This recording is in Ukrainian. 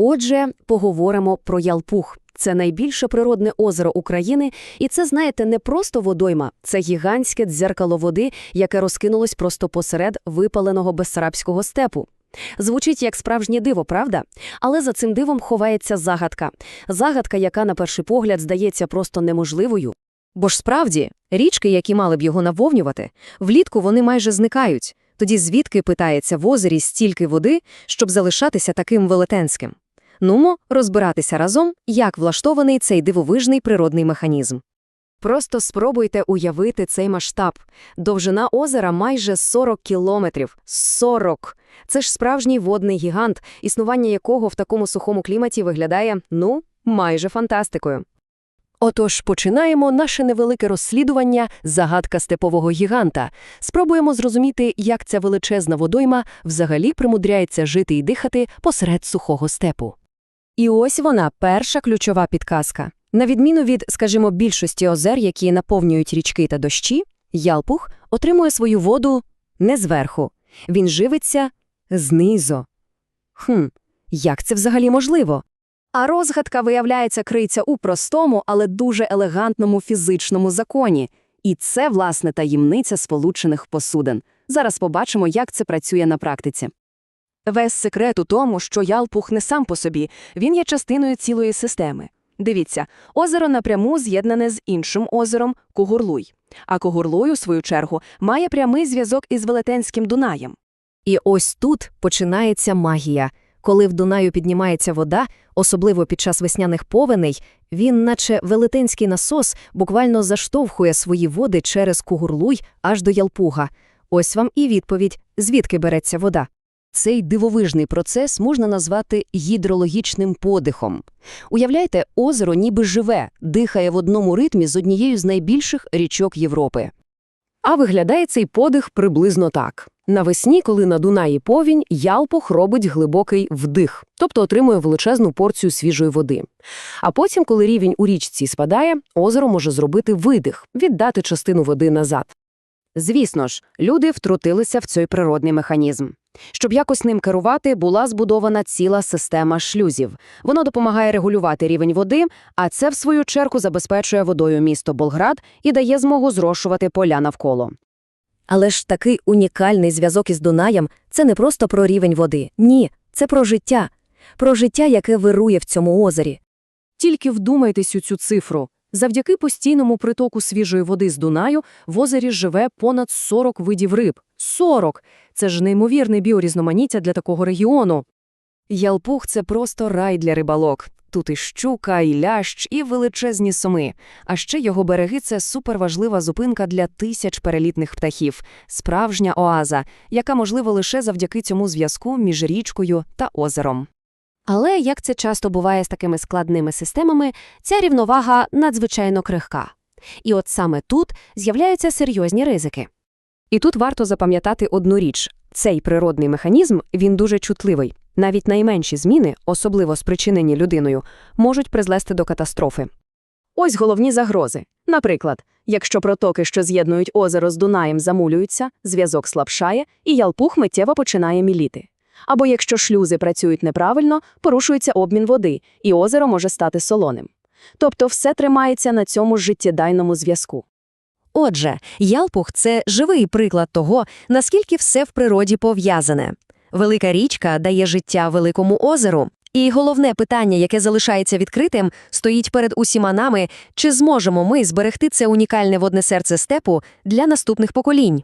Отже, поговоримо про Ялпух. Це найбільше природне озеро України, і це, знаєте, не просто водойма, це гігантське дзеркало води, яке розкинулось просто посеред випаленого безсарабського степу. Звучить як справжнє диво, правда? Але за цим дивом ховається загадка. Загадка, яка на перший погляд здається просто неможливою. Бо ж справді, річки, які мали б його навовнювати, влітку вони майже зникають. Тоді звідки, питається, в озері стільки води, щоб залишатися таким велетенським? Нумо розбиратися разом, як влаштований цей дивовижний природний механізм. Просто спробуйте уявити цей масштаб. Довжина озера майже 40 кілометрів. 40! Це ж справжній водний гігант, існування якого в такому сухому кліматі виглядає, ну, майже фантастикою. Отож, починаємо наше невелике розслідування «Загадка степового гіганта». Спробуємо зрозуміти, як ця величезна водойма взагалі примудряється жити і дихати посеред сухого степу. І ось вона, перша ключова підказка. На відміну від, скажімо, більшості озер, які наповнюють річки та дощі, Ялпух отримує свою воду не зверху. Він живиться знизу. Хм, як це взагалі можливо? А розгадка, виявляється, криється у простому, але дуже елегантному фізичному законі. І це, власне, таємниця сполучених посудин. Зараз побачимо, як це працює на практиці. Весь секрет у тому, що Ялпух не сам по собі, він є частиною цілої системи. Дивіться, озеро напряму з'єднане з іншим озером Кугурлуй. А Кугурлуй, у свою чергу, має прямий зв'язок із Велетенським Дунаєм. І ось тут починається магія. Коли в Дунаю піднімається вода, особливо під час весняних повеней, він, наче велетенський насос, буквально заштовхує свої води через Кугурлуй аж до Ялпуга. Ось вам і відповідь, звідки береться вода. Цей дивовижний процес можна назвати гідрологічним подихом. Уявляйте, озеро ніби живе, дихає в одному ритмі з однією з найбільших річок Європи. А виглядає цей подих приблизно так. Навесні, коли на Дунаї повінь, Ялпух робить глибокий вдих, тобто отримує величезну порцію свіжої води. А потім, коли рівень у річці спадає, озеро може зробити видих, віддати частину води назад. Звісно ж, люди втрутилися в цей природний механізм. Щоб якось ним керувати, була збудована ціла система шлюзів. Воно допомагає регулювати рівень води, а це, в свою чергу, забезпечує водою місто Болград і дає змогу зрошувати поля навколо. Але ж такий унікальний зв'язок із Дунаєм – це не просто про рівень води. Ні, це про життя. Про життя, яке вирує в цьому озері. Тільки вдумайтесь у цю цифру. Завдяки постійному притоку свіжої води з Дунаю в озері живе понад 40 видів риб. 40! Це ж неймовірне біорізноманіття для такого регіону. Ялпух – це просто рай для рибалок. Тут і щука, і лящ, і величезні соми. А ще його береги – це суперважлива зупинка для тисяч перелітних птахів. Справжня оаза, яка можлива лише завдяки цьому зв'язку між річкою та озером. Але, як це часто буває з такими складними системами, ця рівновага надзвичайно крихка. І от саме тут з'являються серйозні ризики. І тут варто запам'ятати одну річ. Цей природний механізм, він дуже чутливий. Навіть найменші зміни, особливо спричинені людиною, можуть призвести до катастрофи. Ось головні загрози. Наприклад, якщо протоки, що з'єднують озеро з Дунаєм, замулюються, зв'язок слабшає, і ялпух миттєво починає міліти. Або якщо шлюзи працюють неправильно, порушується обмін води, і озеро може стати солоним. Тобто все тримається на цьому життєдайному зв'язку. Отже, Ялпух – це живий приклад того, наскільки все в природі пов'язане. Велика річка дає життя великому озеру. І головне питання, яке залишається відкритим, стоїть перед усіма нами, чи зможемо ми зберегти це унікальне водне серце степу для наступних поколінь.